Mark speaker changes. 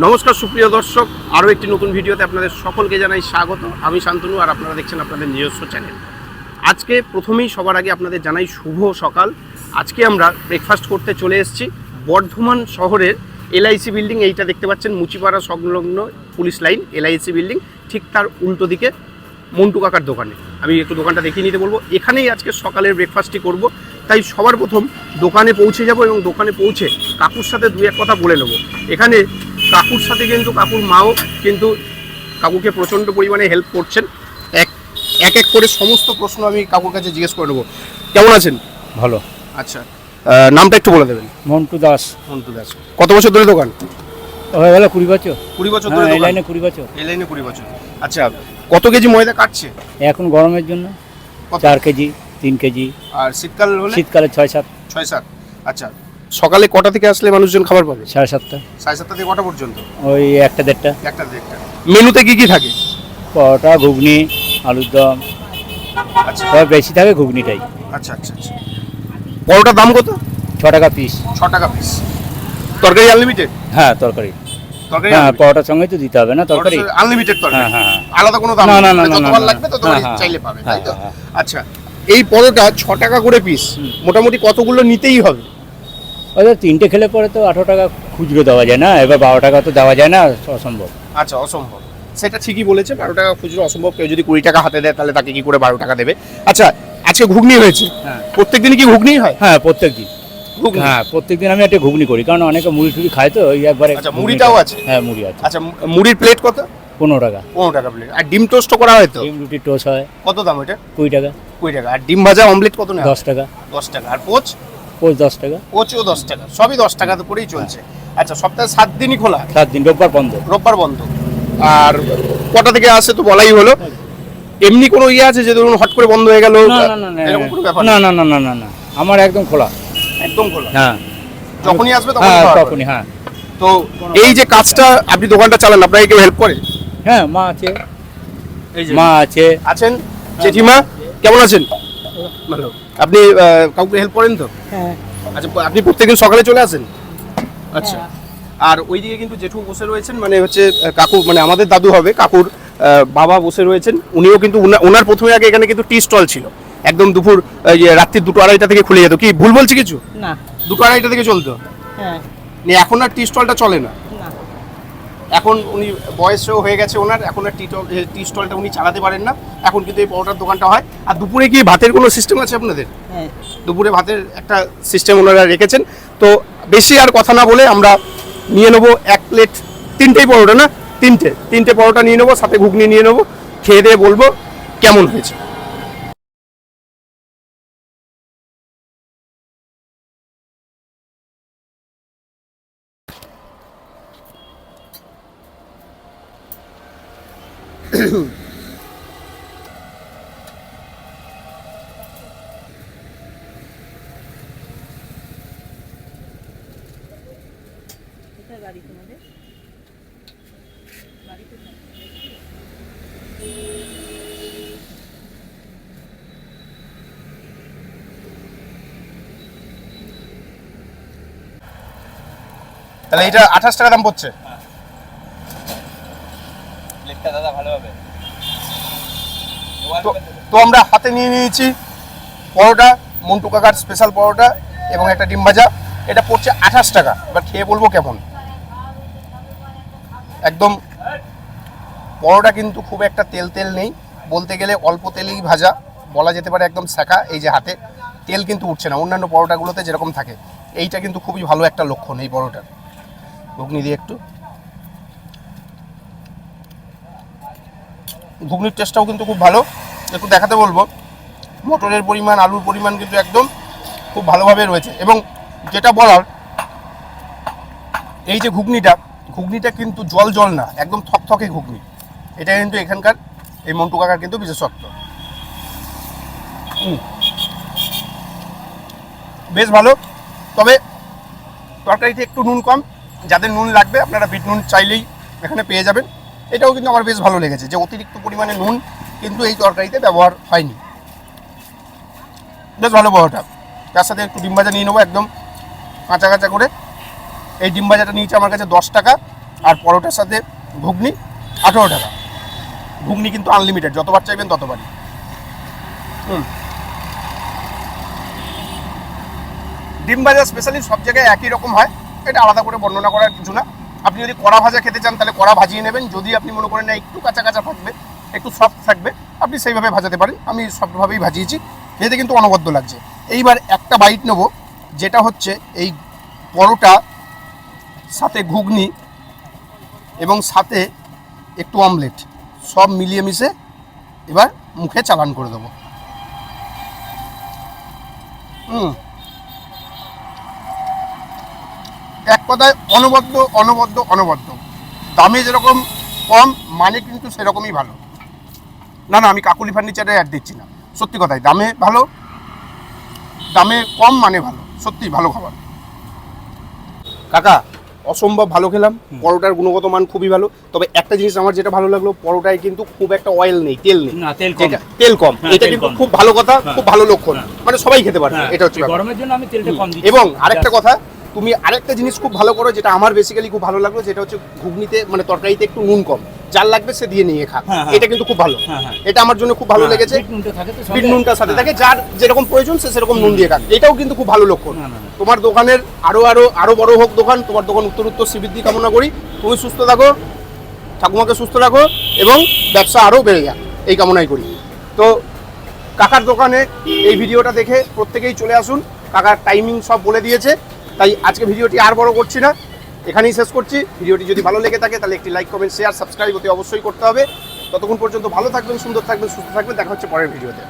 Speaker 1: নমস্কার, সুপ্রিয় দর্শক। আরও একটি নতুন ভিডিওতে আপনাদের সকলকে জানাই স্বাগত। আমি শান্তনু আর আপনারা দেখছেন আপনাদের নিজস্ব চ্যানেল। আজকে প্রথমেই সবার আগে আপনাদের জানাই শুভ সকাল। আজকে আমরা ব্রেকফাস্ট করতে চলে এসেছি বর্ধমান শহরের এলআইসি বিল্ডিং। এইটা দেখতে পাচ্ছেন, মুচিপাড়া সংলগ্ন পুলিশ লাইন, এলআইসি বিল্ডিং। ঠিক তার উল্টো দিকে মন্টু কাকার দোকানে। আমি একটু দোকানটা দেখিয়ে নিতে বলব। এখানেই আজকে সকালের ব্রেকফাস্টটি করব। তাই সবার প্রথম দোকানে পৌঁছে যাব এবং দোকানে পৌঁছে কাকুর সাথে দু এক কথা বলে নেব। এখানে কাকুর সাথে কিন্তু কাকুর মাও কিন্তু কাকুকে প্রচণ্ড পরিমাণে হেল্প করছেন। এক এক এক করে সমস্ত প্রশ্ন আমি কাকুর কাছে জিজ্ঞেস করে নেব। কেমন আছেন?
Speaker 2: ভালো।
Speaker 1: আচ্ছা আহ, নামটা একটু বলে দেবেন।
Speaker 2: মন্টু দাস।
Speaker 1: মন্টু দাস। কত বছর ধরে দোকান?
Speaker 2: হয়ে গেল কুড়ি বছর।
Speaker 1: কুড়ি বছর
Speaker 2: হ্যাঁ
Speaker 1: ধরে
Speaker 2: এই
Speaker 1: দোকান?
Speaker 2: লাইনে কুড়ি বছর।
Speaker 1: এই লাইনে কুড়ি বছর। আচ্ছা কত কেজি ময়দা কাটছে?
Speaker 2: এখন গরমের জন্য।
Speaker 1: কত?
Speaker 2: চার কেজি তিন কেজি।
Speaker 1: আর শীতকাল হলে?
Speaker 2: শীতকালে ছয় সাত।
Speaker 1: ছয় সাত। আচ্ছা সকালে কটা থেকে আসলে মানুষজন খাবার পাবে?
Speaker 2: সাড়ে সাতটা।
Speaker 1: সাড়ে সাতটা থেকে কটা পর্যন্ত?
Speaker 2: ওই একটা দেড়টা।
Speaker 1: একটা দেড়টা। মেনুতে কি কি থাকে?
Speaker 2: পরোটা ঘুগনি আলুর দম।
Speaker 1: আচ্ছা।
Speaker 2: বেশি থাকে ঘুগনিটাই।
Speaker 1: আচ্ছা আচ্ছা আচ্ছা। পরোটার দাম কত?
Speaker 2: ছ টাকা পিস
Speaker 1: ছ টাকা পিস তরকারি আনলিমিটেড
Speaker 2: হ্যাঁ তরকারি।
Speaker 1: তরকারি
Speaker 2: হ্যাঁ পরোটার সঙ্গে তো দিতে হবে না তরকারি?
Speaker 1: আনলিমিটেড তরকারি।
Speaker 2: হ্যাঁ, হ্যাঁ, হ্যাঁ।
Speaker 1: আলাদা কোনো দাম
Speaker 2: না,
Speaker 1: নেই?
Speaker 2: না, না, না,
Speaker 1: লাগবে
Speaker 2: না। হ্যাঁ,
Speaker 1: চাইলে পাবে
Speaker 2: হ্যাঁ,
Speaker 1: তাই তো?
Speaker 2: হ্যাঁ,
Speaker 1: আচ্ছা এই পরোটা ছ টাকা করে পিস মোটামুটি কতগুলো নিতেই হবে?
Speaker 2: তো তিনটে খেলে পরে তো আঠারো টাকা খুচরো দেওয়া যায় না এবার বারো টাকা তো দেওয়া যায় না অসম্ভব।
Speaker 1: আচ্ছা অসম্ভব। সেটা ঠিকই বলেছে বারো টাকা খুচরো অসম্ভব। কেউ যদি কুড়ি টাকা হাতে দেয় তাহলে তাকে কি করে বারো টাকা দেবে? আচ্ছা আজকে ঘুগনি হয়েছে।
Speaker 2: হ্যাঁ।
Speaker 1: প্রত্যেক দিনই কি ঘুগনি হয়?
Speaker 2: হ্যাঁ প্রত্যেক দিন হ্যাঁ প্রত্যেক দিন আমি একটা ঘুগনি করি কারণ অনেকে মুড়ি টুড়ি খায় তো ওই একবারে
Speaker 1: আচ্ছা, মুড়িটাও আছে?
Speaker 2: হ্যাঁ মুড়ি আছে।
Speaker 1: আচ্ছা মুড়ির প্লেট কত?
Speaker 2: পনেরো টাকা।
Speaker 1: পনেরো টাকা প্লেট আর ডিম টোস্ট করা হয় তো?
Speaker 2: ডিম রুটি টোস্ট হয়।
Speaker 1: কত দাম এটা
Speaker 2: কুড়ি টাকা।
Speaker 1: কুড়ি টাকা। আর ডিম ভাজা অমলেট কত নেয়
Speaker 2: দশ টাকা।
Speaker 1: দশ টাকা। আর পোচ
Speaker 2: পোচ দশ টাকা।
Speaker 1: পোচও দশ টাকা সবই দশ টাকা তো করেই চলছে। আচ্ছা সপ্তাহে সাত দিনই খোলা?
Speaker 2: সাত দিন রোববার বন্ধ।
Speaker 1: রোববার বন্ধ। আর কটা থেকে আসে তো বলাই হলো? এমনি কোনো ইয়ে আছে যে ধরুন হট করে বন্ধ হয়ে গেল?
Speaker 2: না না না না
Speaker 1: এরকম কোনো ব্যাপার
Speaker 2: না না না না না না আমার একদম খোলা।
Speaker 1: একদম খোলা?
Speaker 2: হ্যাঁ।
Speaker 1: যখনই আসবে তখন
Speaker 2: হ্যাঁ তখনই হ্যাঁ।
Speaker 1: তো এই যে কাজটা আপনি দোকানটা চালান আপনাকে কেউ হেল্প করে?
Speaker 2: হ্যাঁ মা আছে।
Speaker 1: এই
Speaker 2: মা আছে।
Speaker 1: আছেন? জেঠিমা কেমন আছেন? ভালো। আপনি কাউকে হেল্প করেন তো?
Speaker 2: হ্যাঁ।
Speaker 1: আচ্ছা আপনি প্রত্যেকদিন সকালে চলে আসেন? আচ্ছা। আর ওইদিকে কিন্তু জেঠু বসে রয়েছেন মানে হচ্ছে কাকু মানে আমাদের দাদু হবে কাকুর বাবা বসে রয়েছেন। উনিও কিন্তু ওনার প্রথমে আগে এখানে কিন্তু টি স্টল ছিল। একদম দুপুর ইয়ে, রাত্রি দুটো আড়াইটা থেকে খুলে যেত। কি ভুল বলছি কিছু?
Speaker 3: না।
Speaker 1: দুটো আড়াইটা থেকে চলতো?
Speaker 3: হ্যাঁ।
Speaker 1: এখন আর টি স্টলটা চলে না। এখন উনি বয়সও হয়ে গেছে ওনার এখন আর টি টি স্টলটা উনি চালাতে পারেন না। এখন কিন্তু এই পরোটার দোকানটা হয় আর দুপুরে কি ভাতের কোনো সিস্টেম আছে আপনাদের?
Speaker 3: হ্যাঁ।
Speaker 1: দুপুরে ভাতের একটা সিস্টেম ওনারা রেখেছেন। তো বেশি আর কথা না বলে আমরা নিয়ে নেব এক প্লেট তিনটেই পরোটা না? তিনটে। তিনটে পরোটা নিয়ে নেব সাথে ঘুগনি নিয়ে নেব। খেয়ে দিয়ে বলব কেমন হয়েছে। তাহলে এটা আঠাশ টাকা দাম পড়ছে
Speaker 2: দাদা ভালো হবে
Speaker 1: তো- আমরা হাতে নিয়ে নিয়েছি পরোটা, মন্টু কাকার স্পেশাল পরোটা এবং একটা ডিম ভাজা। এটা পড়ছে আঠাশ টাকা, এবার খেয়ে বলব কেমন। একদম পরোটা কিন্তু খুব একটা তেল তেল নেই, বলতে গেলে অল্প তেলেই ভাজা, বলা যেতে পারে একদম শাখা, এই যে হাতে। তেল কিন্তু উঠছে না, অন্যান্য পরোটাগুলোতে যেরকম থাকে, এইটা কিন্তু খুবই ভালো একটা লক্ষণ এই পরোটার। ঘুগনি দিয়ে একটু। ঘুগনির টেস্টটাও কিন্তু খুব ভালো। একটু দেখাতে বলব। মটরের পরিমাণ, আলুর পরিমাণ কিন্তু একদম খুব ভালোভাবে রয়েছে। এবং যেটা বলার, এই যে ঘুগনিটা ঘুগনিটা কিন্তু জল জল না, একদম থকথকে ঘুগনি। এটা কিন্তু এখানকার এই মন্টু কাকার কিন্তু বিশেষত্ব। বেশ ভালো। তবে তরকারিতে একটু নুন কম। যাদের নুন লাগবে, আপনারা বিট নুন চাইলেই এখানে পেয়ে যাবেন। এটাও কিন্তু আমার বেশ ভালো লেগেছে যে অতিরিক্ত পরিমাণে নুন কিন্তু এই তরকারিতে ব্যবহার হয়নি। বেশ ভালো বড়টা তার সাথে একটু ডিম ভাজা নিয়ে নেব একদম কাঁচা কাঁচা করে। এই ডিম ভাজাটা নিয়েছে আমার কাছে দশ টাকা আর পরোটার সাথে ঘুগনি আঠেরো টাকা। ঘুগনি কিন্তু আনলিমিটেড যতবার চাইবেন ততবারই। হুম। ডিম ভাজা স্পেশালি সব জায়গায় একই রকম হয়, এটা আলাদা করে বর্ণনা করার কিছু না। আপনি যদি কড়া ভাজা খেতে চান, তাহলে কড়া ভাজিয়ে নেবেন। যদি আপনি মনে করেন না, একটু কাঁচা কাঁচা থাকবে, একটু সফট থাকবে, আপনি সেইভাবে ভাজাতে পারেন। আমি সবভাবেই ভাজিয়েছি। খেতে কিন্তু অনবদ্য লাগছে। এইবার একটা বাইট নেব, যেটা হচ্ছে এই পরোটা সাথে ঘুগনি এবং সাথে একটু অমলেট সব মিলিয়ে মিশে এবার মুখে চালান করে দেবো। হুম। এক কথায় অনবদ্য অনবদ্য অনবদ্য। দামে যেরকম কম মানে কিন্তু সেরকমই ভালো। না না আমি কাকুলি ফার্নিচারে অ্যাড দিচ্ছি না। সত্যি কথাই দামে ভালো দামে কম মানে ভালো। সত্যি ভালো খাবার। কাকা অসম্ভব ভালো খেলাম। পরোটার গুণগত মান খুবই ভালো। তবে একটা জিনিস আমার যেটা ভালো লাগল পরোটায় কিন্তু খুব একটা অয়েল নেই তেল নেই।
Speaker 2: তেল কম।
Speaker 1: কম।
Speaker 2: হ্যাঁ,
Speaker 1: এটা কিন্তু খুব ভালো কথা
Speaker 2: হ্যাঁ।
Speaker 1: খুব ভালো লক্ষণ।
Speaker 2: হ্যাঁ।
Speaker 1: মানে সবাই খেতে পারে এটা হচ্ছে ব্যাপার।
Speaker 2: গরমের জন্য আমি তেলটা কম
Speaker 1: এবং আরেকটা কথা তুমি আরেকটা জিনিস খুব ভালো করো যেটা আমার বেসিক্যালি খুব ভালো লাগল যেটা হচ্ছে ঘুগনিতে মানে তরকারিতে একটু নুন কম। যার লাগবে সে দিয়ে নিয়ে খা।
Speaker 2: হ্যাঁ, হ্যাঁ।
Speaker 1: এটা কিন্তু খুব ভালো।
Speaker 2: হ্যাঁ।
Speaker 1: এটা আমার জন্য খুব ভালো লেগেছে।
Speaker 2: বিট নুনটা
Speaker 1: নুনটার সাথে। থাকে যার যেরকম প্রয়োজন সে সেরকম নুন দিয়ে খাক। এটাও কিন্তু খুব ভালো লক্ষণ। তোমার দোকানের আরও আরও আরও বড় হোক দোকান তোমার দোকান উত্তর উত্তর শ্রীবৃদ্ধি কামনা করি। তুমি সুস্থ থাকো ঠাকুমাকে সুস্থ রাখো এবং ব্যবসা আরও বেড়ে যাক। এই কামনাই করি। তো কাকার দোকানে এই ভিডিওটা দেখে প্রত্যেকেই চলে আসুন। কাকার টাইমিং সব বলে দিয়েছে। তাই আজকে ভিডিওটি আর বড় করছি না। এখানেই শেষ করছি। ভিডিওটি যদি ভালো লেগে থাকে, তাহলে একটি লাইক কমেন্ট শেয়ার সাবস্ক্রাইব অতি অবশ্যই করতে হবে। ততক্ষণ পর্যন্ত ভালো থাকবেন, সুন্দর থাকবেন, সুস্থ থাকবেন। দেখা হচ্ছে পরের ভিডিওতে।